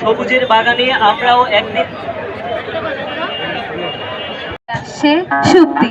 সবুজের বাগানে আমরাও একদিন সে সুপ্তি।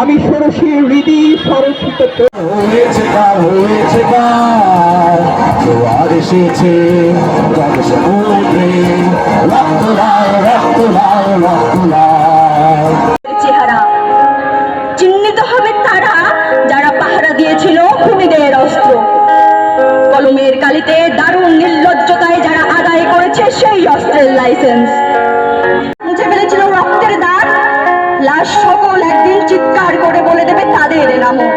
আমি ষোড়শী হৃদি সরস্বত হয়েছে হয়েছে জোয়ার এসেছে জল সমুদ্রে। রক্ত লাল রক্ত লাল রক্ত লাল। চেহারা। চিহ্নিত হবে তারা যারা পাহারা দিয়েছিল খুনিদের অস্ত্র। কলমের কালিতে দারুণ নির্লজ্জতায় যারা আদায় করেছে সেই অস্ত্রের লাইসেন্স। লাশ সকল একদিন চিৎকার করে বলে দেবে তাদের নামও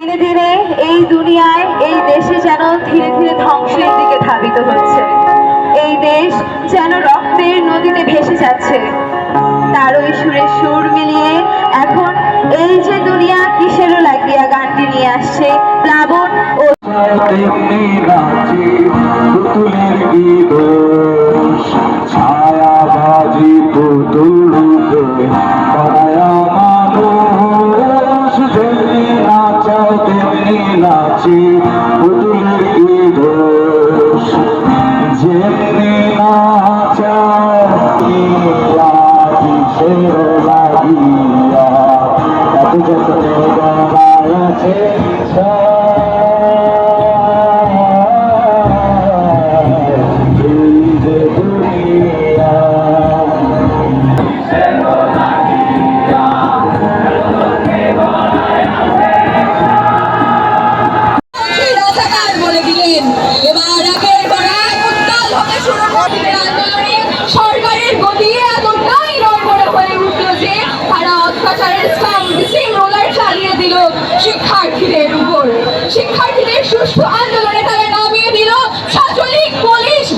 ধীরে ধীরে এই দুনিয়ায় এই দেশে যেন ধীরে ধীরে ধ্বংসের দিকে ধাবিত হচ্ছে। এই দেশ যেন রক্তের নদীতে ভেসে যাচ্ছে। তার ওই সুরের সুর মিলিয়ে এখন এই যে দুনিয়া কিসেরও লাগিয়া গানটি নিয়ে আসছে প্লাবন ও নাচি পুতুলের কি দোষ নাচাও কি কিসের লাগিয়া এত যত আছে?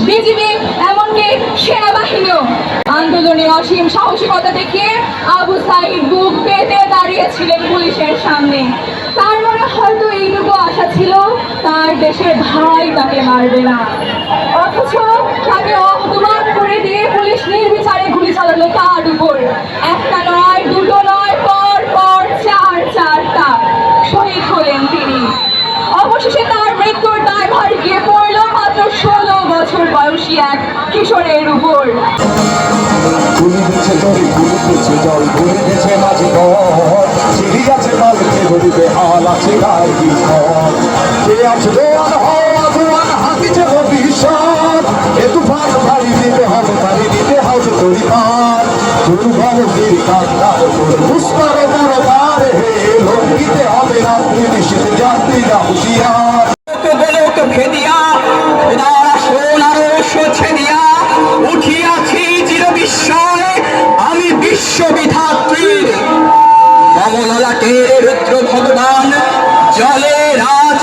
বিজিবি, এমনকি সেনাবাহিনীও। আন্দোলনে অসীম সাহসিকতা দেখিয়ে আবু সাইদ বুক পেতে দাঁড়িয়েছিলেন পুলিশের সামনে। তার মনে হয়তো এইটুকু আশা ছিল, তার দেশের ভাই তাকে মারবে না। অথচ তাকে অপমান করে দিয়ে পুলিশ নির্বিচারে গুলি চালালো তার উপর। ভুলে গেছে দড়ি ভুলে গেছে জল ভুলে গেছে মাঝে ঘর চিড়ি আছে মালকে ধরিবে আছে গায়ে বিপদ কে আছে দোয়ান হওয়া দোয়ান হাতিছে ভবিষ্যৎ এ তুফান ভারী দিতে হবে ভারী দিতে হবে তৈরি পার দুর্বল বীর কান্দার পুষ্পার বড় পার হে লঙ্গিতে হবে রাত্রি নিষেধ যাত্রীরা হুশিয়ার গোলক বিশ্ববিধাত্রীর কমললাটের রুদ্র ভগবান জলে রাজ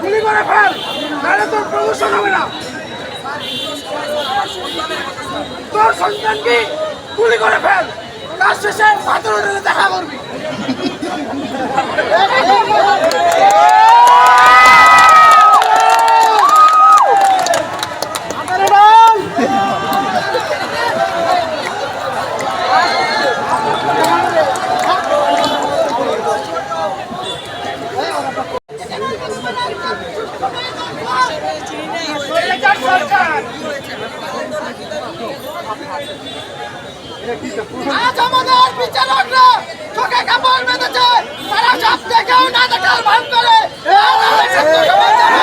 গুলি করে ফেল। নাহলে তোর প্রমোশন হবে না তোর সন্তানকে গুলি করে ফেল। কাজ শেষে দেখা করবি। আজ আমাদের বিচারকরা চোখে কাপড় বেঁধেছে তারা সব থেকেও না দেখার ভান করে সমাজ জানে।